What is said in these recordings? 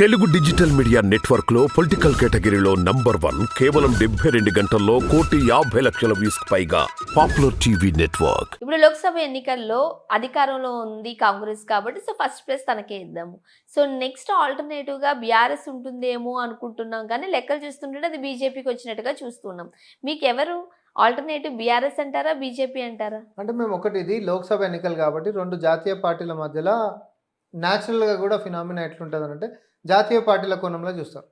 Telugu digital media నెట్వర్క్లో political కేటగిరీలో number one కేవలం డెబ్బై రెండు గంటల్లో కోటి యాభై లక్షల వ్యూస్ పైగా పాపులర్ టీవీ నెట్వర్క్. ఇప్పుడు లోక్సభ ఎన్నికల్లో అధికారంలో ఉంది కాంగ్రెస్ కాబట్టి సో ఫస్ట్ ప్లేస్ తనకే ఇద్దాము సో నెక్స్ట్ ఆల్టర్నేటివ్గా బీఆర్ఎస్ ఉంటుందేమో అనుకుంటున్నాం కానీ లెక్కలు చూస్తుంటే అది బీజేపీకి వచ్చినట్టుగా చూస్తున్నాం. మీకు ఎవరు ఆల్టర్నేటివ్ బీఆర్ఎస్ అంటారా బీజేపీ అంటారా? అంటే మేము ఒకటి ఇది లోక్సభ ఎన్నికలు కాబట్టి రెండు జాతీయ పార్టీల మధ్యలో న్యాచురల్గా కూడా ఫినామినా ఎట్లుంటుంది అంటే జాతీయ పార్టీల కోణంలో చూస్తారు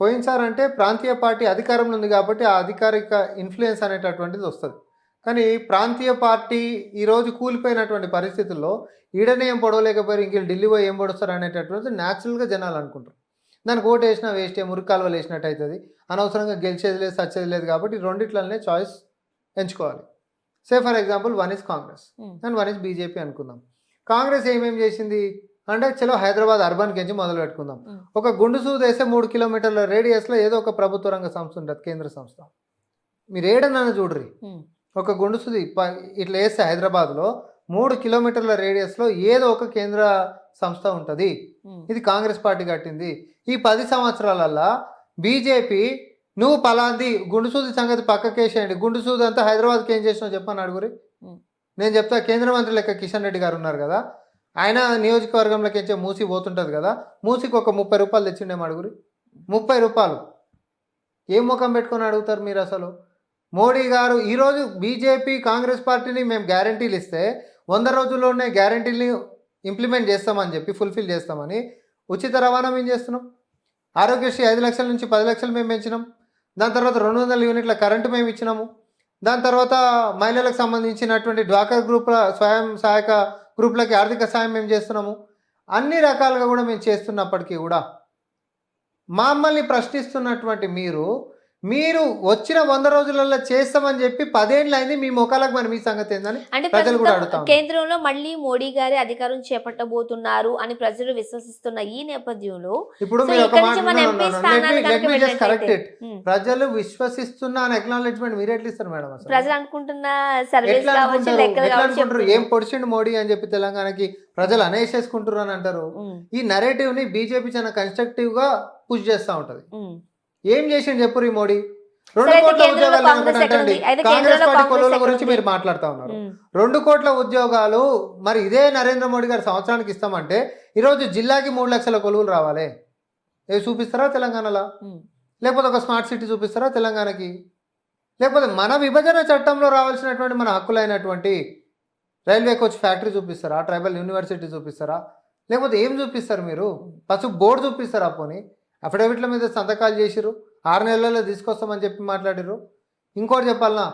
పోయినసారి అంటే ప్రాంతీయ పార్టీ అధికారంలో ఉంది కాబట్టి ఆ అధికారిక ఇన్ఫ్లుయెన్స్ అనేటటువంటిది వస్తుంది. కానీ ప్రాంతీయ పార్టీ ఈరోజు కూలిపోయినటువంటి పరిస్థితుల్లో ఈడనే ఏం పొడవలేకపోయారు ఇంక ఢిల్లీ పోయి ఏం పొడుస్తారు అనేటటువంటిది న్యాచురల్గా జనాలు అనుకుంటారు. దానికి ఓటు వేసినా వేస్ట్ మురికాలువలు వేసినట్టు అవుతుంది. అనవసరంగా గెలిచేది లేదు సచ్చేది లేదు కాబట్టి రెండిట్లనే చాయిస్ ఎంచుకోవాలి. Say for example one is Congress and one is BJP అనుకుందాం. కాంగ్రెస్ ఏమేం చేసింది? అంటే చలో హైదరాబాద్ అర్బన్ కించి మొదలు పెట్టుకుందాం. ఒక గుండు సూది వేస్తే మూడు కిలోమీటర్ల రేడియస్లో ఏదో ఒక ప్రభుత్వ రంగ సంస్థ ఉంటుంది కేంద్ర సంస్థ. మీరు ఏడన్నా చూడ్రి. ఒక గుండు సూది ప- ఇట్లా వేస్తే హైదరాబాద్లో మూడు కిలోమీటర్ల రేడియస్లో ఏదో ఒక కేంద్ర సంస్థ ఉంటుంది. ఇది కాంగ్రెస్ పార్టీ కట్టింది. ఈ పది సంవత్సరాలల్లా బీజేపీ నువ్వు పలాంది గుండుసూది సంగతి పక్కకేసేయండి గుండుసూది అంతా హైదరాబాద్కి ఏం చేసినావు చెప్పని అడుగురి. నేను చెప్తా కేంద్ర మంత్రి లెక్క కిషన్ రెడ్డి గారు ఉన్నారు కదా ఆయన నియోజకవర్గంలోకి వచ్చే మూసి పోతుంటుంది కదా మూసికి ఒక ముప్పై రూపాయలు తెచ్చిండే మడుగురి ముప్పై రూపాయలు. ఏం ముఖం పెట్టుకొని అడుగుతారు మీరు అసలు? మోడీ గారు ఈరోజు బీజేపీ కాంగ్రెస్ పార్టీని మేము గ్యారంటీలు ఇస్తే వంద రోజుల్లోనే గ్యారంటీని ఇంప్లిమెంట్ చేస్తామని చెప్పి ఫుల్ఫిల్ చేస్తామని ఉచిత రవాణా మేము చేస్తున్నాం. ఆరోగ్యశ్రీ ఐదు లక్షల నుంచి పది లక్షలు మేము పెంచినాం. దాని తర్వాత రెండు వందల యూనిట్ల కరెంటు మేము ఇచ్చినాము. దాని తర్వాత మహిళలకు సంబంధించినటువంటి డ్వాకర్ గ్రూప్ల స్వయం సహాయక గ్రూప్లకి ఆర్థిక సాయం మేము చేస్తున్నాము? అన్ని రకాలుగా కూడా మేము చేస్తున్నప్పటికీ కూడా మమ్మల్ని ప్రశ్నిస్తున్నటువంటి మీరు మీరు వచ్చిన వంద రోజులలో చేస్తామని చెప్పి పదేళ్ళు అయింది మీ ముఖాలకు మరి మీ సంగతి ఏందని ప్రజలు కూడా అడుగుతా. కేంద్రంలో మళ్ళీ మోడీ గారి అధికారం చేపట్టబోతున్నారు అని ప్రజలు విశ్వసిస్తున్న ఈ నేపథ్యంలో ఇప్పుడు ప్రజలు విశ్వసిస్తున్న అని అక్నాలెడ్జ్మెంట్ మీరు ఎట్లా ఇస్తారు మేడం ప్రజలు అనుకుంటున్న అనుకుంటారు? ఏం పొడిచిండు మోడీ అని చెప్పి తెలంగాణకి ప్రజలు అనేసేసుకుంటారు అని అంటారు. ఈ నరేటివ్ని బీజేపీ చాలా కన్స్ట్రక్టివ్గా పుష్ చేస్తా ఉంటది. ఏం చేసిండు చెప్పు ఈ మోడీ? రెండు కోట్ల ఉద్యోగాలు కాంగ్రెస్ పార్టీ కొలువుల గురించి? మీరు మాట్లాడుతా ఉన్నారు. రెండు కోట్ల ఉద్యోగాలు మరి ఇదే నరేంద్ర మోడీ గారు సంవత్సరానికి ఇస్తామంటే ఈరోజు జిల్లాకి మూడు లక్షల కొలువులు రావాలి. ఏ చూపిస్తారా తెలంగాణలో? లేకపోతే ఒక స్మార్ట్ సిటీ చూపిస్తారా తెలంగాణకి? లేకపోతే మన విభజన చట్టంలో రావాల్సినటువంటి మన హక్కులైనటువంటి రైల్వే కోచ్ ఫ్యాక్టరీ చూపిస్తారా? ట్రైబల్ యూనివర్సిటీ చూపిస్తారా? లేకపోతే ఏం చూపిస్తారు మీరు? పసుపు బోర్డు చూపిస్తారా పోనీ? అఫిడవిట్ల మీద సంతకాలు చేసిరు ఆరు నెలల్లో తీసుకొస్తామని చెప్పి మాట్లాడిరు ఇంకోటి చెప్పాలనా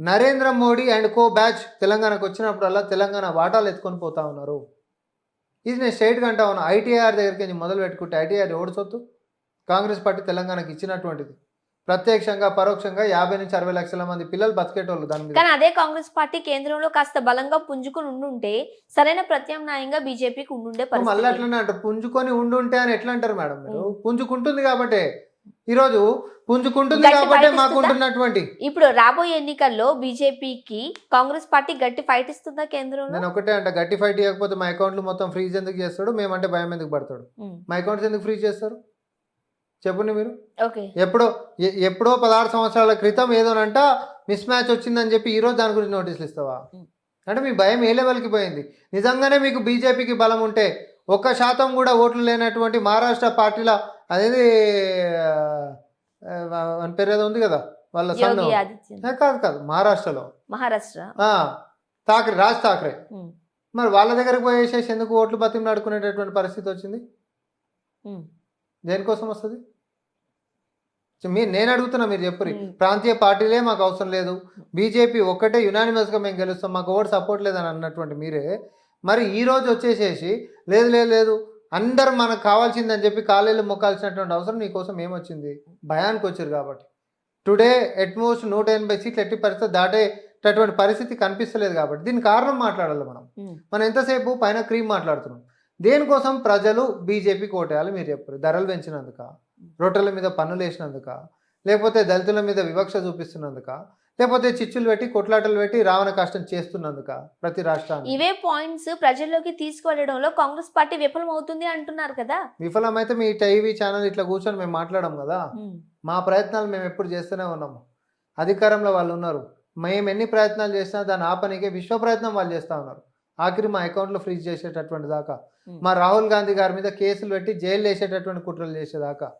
Narendra Modi and co batch తెలంగాణకు వచ్చినప్పుడల్లా తెలంగాణ వాటాలు ఎత్తుకొని పోతా ఉన్నారు. ఇది నేను స్ట్రైట్గా అంటా ఉన్నా ఐటీఆర్ దగ్గరికి మొదలు పెట్టుకుంటే ఐటీఆర్ ఎవడు సొత్తు? కాంగ్రెస్ పార్టీ తెలంగాణకి ఇచ్చినటువంటిది. ప్రత్యక్షంగా పరోక్షంగా యాభై నుంచి అరవై లక్షల మంది పిల్లలు బతికేటోళ్ళు దాని మీద. కానీ అదే కాంగ్రెస్ పార్టీ కేంద్రంలో కాస్త బలంగా పుంజుకుని ఉండుంటే సరైన ప్రత్యామ్నాయంగా బీజేపీకి ఉండుండే మళ్ళీ అట్లనే అంటారు. పుంజుకొని ఉండుంటే అని ఎట్లా అంటారు మేడం మీరు. పుంజుకుంటుంది కాబట్టి. ఈరోజు పుంజుకుంటుంది కాబట్టి fight మాకు ఇస్తుందా? ఉంటున్నటువంటి. ఇప్పుడు రాబోయే ఎన్నికల్లో బీజేపీకి కాంగ్రెస్ పార్టీ గట్టి ఫైట్ ఇస్తుందా కేంద్రంలో? నేను ఒకటే అంట గట్టి ఫైట్ చేయకపోతే మా అకౌంట్లు మొత్తం ఫ్రీజ్ ఎందుకు చేస్తాడు? మేమంటే భయం ఎందుకు పడతాడు? మా అకౌంట్స్ ఎందుకు ఫ్రీజ్ చేస్తారు? చెప్పండి మీరు. ఓకే. ఎప్పుడో ఎప్పుడో పదహారు సంవత్సరాల క్రితం ఏదోనంట మిస్ మ్యాచ్ వచ్చిందని చెప్పి ఈరోజు దాని గురించి నోటీసులు ఇస్తావా. అంటే మీ భయం ఏ లెవెల్కి పోయింది? నిజంగానే మీకు బీజేపీకి బలం ఉంటే ఒక్క శాతం కూడా ఓట్లు లేనటువంటి మహారాష్ట్ర పార్టీల అదేది ఆ, అని పేరు ఏదో ఉంది కదా వాళ్ళ సన్ను కాదు కాదు మహారాష్ట్రలో. మహారాష్ట్ర. ఠాక్రే రాజ్ ఠాక్రే మరి వాళ్ళ దగ్గరకు పోయేసేసి ఎందుకు ఓట్లు బతిమలాడుకునేటటువంటి పరిస్థితి వచ్చింది? దేనికోసం వస్తుంది సో మీరు నేను అడుగుతున్నా మీరు చెప్పురి. ప్రాంతీయ పార్టీలే మాకు అవసరం లేదు. బీజేపీ ఒక్కటే యునానిమస్గా మేము గెలుస్తాం. మాకు ఓటు సపోర్ట్ లేదని అన్నటువంటి మీరే. మరి ఈ రోజు వచ్చేసేసి లేదు లేదు లేదు అందరు మనకు కావాల్సిందని చెప్పి కాలేళ్ళు మొక్కాల్సినటువంటి అవసరం నీకోసం ఏమొచ్చింది? భయానికి వచ్చారు కాబట్టి. టుడే అట్మోస్ట్ నూట ఎనభై సీట్లు ఎట్టి పరిస్థితి దాటేటటువంటి పరిస్థితి కనిపిస్తలేదు కాబట్టి. దీని కారణం మాట్లాడాలి మనం. మనం ఎంతసేపు పైన క్రీమ్ మాట్లాడుతున్నాం? దేనికోసం ప్రజలు బీజేపీకి ఓటేయాలి మీరు చెప్పారు? ధరలు పెంచినందుక రొట్టెల మీద పన్నులు వేసినందుక లేకపోతే దళితుల మీద వివక్ష చూపిస్తున్నందుక లేకపోతే చిచ్చులు పెట్టి కొట్లాటలు పెట్టి రావణ కష్టం చేస్తున్నందుక ప్రతి రాష్ట్రాన్ని ఇవే పాయింట్స్ ప్రజల్లోకి తీసుకువెళ్ళడంలో కాంగ్రెస్ పార్టీ విఫలం అవుతుంది అంటున్నారు కదా? విఫలమైతే మీ టీవీ ఛానల్ ఇట్లా కూర్చొని మేము మాట్లాడడం కదా? మా ప్రయత్నాలు మేము ఎప్పుడు చేస్తూనే ఉన్నాము అధికారంలో వాళ్ళు ఉన్నారు. మేము ఎన్ని ప్రయత్నాలు చేసినా దాన్ని ఆపనికే విశ్వ ప్రయత్నం వాళ్ళు చేస్తూ ఉన్నారు. ఆఖరి మా అకౌంట్లో ఫ్రీజ్ చేసేటటువంటి దాకా. మా రాహుల్ గాంధీ గారి మీద కేసులు పెట్టి జైలు వేసేటటువంటి కుట్రలు చేసేదాకా.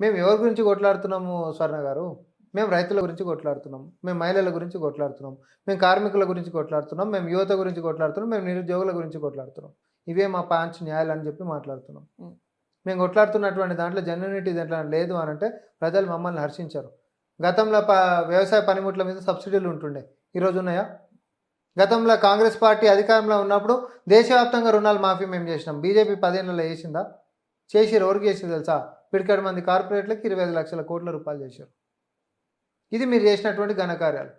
మేము ఎవరి గురించి కొట్లాడుతున్నాము స్వర్ణ గారు? మేము రైతుల గురించి కొట్లాడుతున్నాం. మేము మహిళల గురించి కొట్లాడుతున్నాం. మేము కార్మికుల గురించి కొట్లాడుతున్నాం. మేము యువత గురించి కొట్లాడుతున్నాం. మేము నిరుద్యోగుల గురించి కొట్లాడుతున్నాం. ఇవే మా పాంచ్ న్యాయాలు అని చెప్పి మాట్లాడుతున్నాం. మేము కొట్లాడుతున్నటువంటి దాంట్లో జెన్యునిటీ దాంట్లో లేదు అని అంటే ప్రజలు మమ్మల్ని హర్షించారు. గతంలో ప వ్యవసాయ పనిముట్ల మీద సబ్సిడీలు ఉంటుండే. ఈరోజు ఉన్నాయా? గతంలో కాంగ్రెస్ పార్టీ అధికారంలో ఉన్నప్పుడు దేశవ్యాప్తంగా రుణాలు మాఫీ మేము చేసినాం. బీజేపీ పదేళ్ళలో చేసిందా చేసిరు ఎవరికి చేసి తెలుసా? పిడికడి మంది కార్పొరేట్లకి ఇరవై ఐదు లక్షల కోట్ల రూపాయలు చేశారు ఇది మీరు చేసినటువంటి ఘనకార్యాలు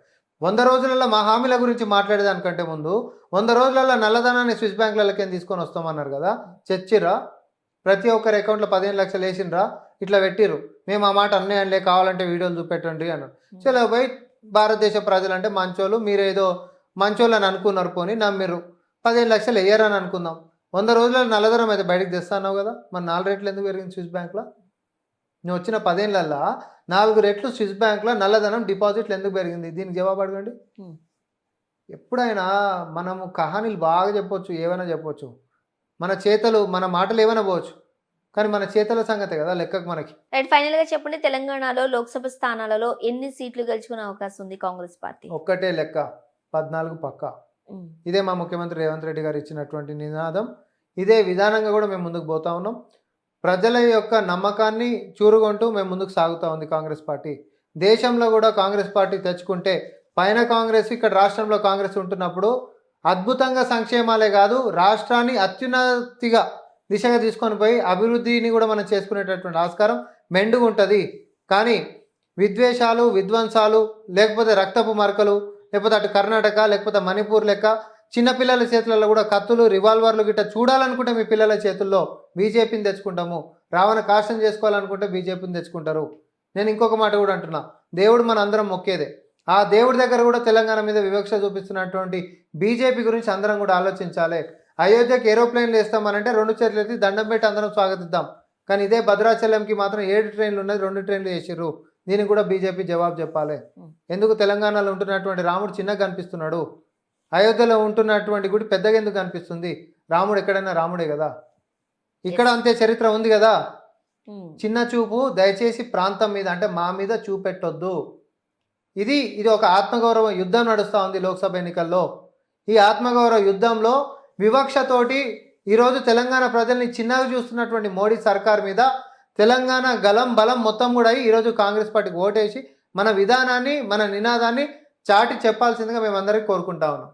వంద రోజులలో మా హామీల గురించి మాట్లాడేదానికంటే ముందు వంద రోజులలో నల్లధనాన్ని స్విస్ బ్యాంకులకి తీసుకొని వస్తామన్నారు కదా? చచ్చిరా ప్రతి ఒక్కరి అకౌంట్లో పదిహేను లక్షలు వేసిండ్రా? ఇట్లా పెట్టిర్రు. మేము ఆ మాట అన్నయ్యంలే కావాలంటే వీడియోలు చూపెట్టండి అన్నారు. చలో పోయి భారతదేశ ప్రజలంటే మంచోళ్ళు. మీరేదో మంచోళ్ళు అని అనుకున్నారు పోని నమ్మిర్రు. పదిహేను లక్షలు వేయరని అనుకుందాం. వంద రోజుల నల్లధనం అయితే బయటకు తెస్తాన్నావు కదా? మరి నాలుగు రేట్లు ఎందుకు పెరిగింది స్విస్ బ్యాంక్లో? నువ్వు వచ్చిన పదేళ్ళల్లో నాలుగు రెట్లు స్విస్ బ్యాంక్లో నల్లధనం డిపాజిట్లు ఎందుకు పెరిగింది? దీనికి జవాబు అడగండి. ఎప్పుడైనా మనము కహానీలు బాగా చెప్పొచ్చు ఏమైనా చెప్పొచ్చు. మన చేతలు మన మాటలు ఏమైనా పోవచ్చు. కానీ మన చేతల సంగతే కదా లెక్కకు మనకి. రైట్ ఫైనల్గా చెప్పండి తెలంగాణలో లోక్సభ స్థానాలలో ఎన్ని సీట్లు గెలుచుకునే అవకాశం ఉంది కాంగ్రెస్ పార్టీ? ఒక్కటే లెక్క. పద్నాలుగు పక్క. ఇదే మా ముఖ్యమంత్రి రేవంత్ రెడ్డి గారు ఇచ్చినటువంటి నినాదం. ఇదే విధానంగా కూడా మేము ముందుకు పోతా ఉన్నాం. ప్రజల యొక్క నమ్మకాన్ని చూరుకుంటూ మేము ముందుకు సాగుతూ ఉంది కాంగ్రెస్ పార్టీ. దేశంలో కూడా కాంగ్రెస్ పార్టీ తెచ్చుకుంటే పైన కాంగ్రెస్ ఇక్కడ రాష్ట్రంలో కాంగ్రెస్ ఉంటున్నప్పుడు అద్భుతంగా సంక్షేమాలే కాదు రాష్ట్రాన్ని అత్యున్నతిగా దిశగా తీసుకొని పోయి అభివృద్ధిని కూడా మనం చేసుకునేటటువంటి ఆస్కారం మెండుగా ఉంటుంది కానీ విద్వేషాలు విధ్వంసాలు లేకపోతే రక్తపు మరకలు లేకపోతే అటు కర్ణాటక లేకపోతే మణిపూర్ లెక్క చిన్నపిల్లల చేతులలో కూడా కత్తులు రివాల్వర్లు గిట్ట చూడాలనుకుంటే మీ పిల్లల చేతుల్లో బీజేపీని తెచ్చుకుంటాము. రావణ కాష్టం చేసుకోవాలనుకుంటే బీజేపీని తెచ్చుకుంటారు. నేను ఇంకొక మాట కూడా అంటున్నా. దేవుడు మన అందరం మొక్కేదే. ఆ దేవుడి దగ్గర కూడా తెలంగాణ మీద వివక్ష చూపిస్తున్నటువంటి బీజేపీ గురించి అందరం కూడా ఆలోచించాలి. అయోధ్యకి ఏరోప్లేన్లు వేస్తామనంటే రెండు చేతులు ఎత్తి దండం పెట్టి అందరం స్వాగతిద్దాం. కానీ ఇదే భద్రాచలంకి మాత్రం ఏడు ట్రైన్లు ఉన్నాయి రెండు ట్రైన్లు వేసిర్రు. దీనికి కూడా బీజేపీ జవాబు చెప్పాలి. ఎందుకు తెలంగాణలో ఉంటున్నటువంటి రాముడు చిన్నగా కనిపిస్తున్నాడు? అయోధ్యలో ఉంటున్నటువంటి గుడి పెద్దగా ఎందుకు కనిపిస్తుంది? రాముడు ఎక్కడైనా రాముడే కదా? ఇక్కడ అంతే చరిత్ర ఉంది కదా. చిన్న చూపు దయచేసి ప్రాంతం మీద అంటే మా మీద చూపెట్టొద్దు. ఇది ఇది ఒక ఆత్మగౌరవ యుద్ధం నడుస్తూ ఉంది లోక్సభ ఎన్నికల్లో. ఈ ఆత్మగౌరవ యుద్ధంలో వివక్షతోటి ఈరోజు తెలంగాణ ప్రజల్ని చిన్నగా చూస్తున్నటువంటి మోడీ సర్కార్ మీద తెలంగాణ గలం బలం మొత్తం కూడా ఈరోజు కాంగ్రెస్ పార్టీకి ఓటేసి మన విధానాన్ని మన నినాదాన్ని చాటి చెప్పాల్సిందిగా మేమందరికీ కోరుకుంటా ఉన్నాం.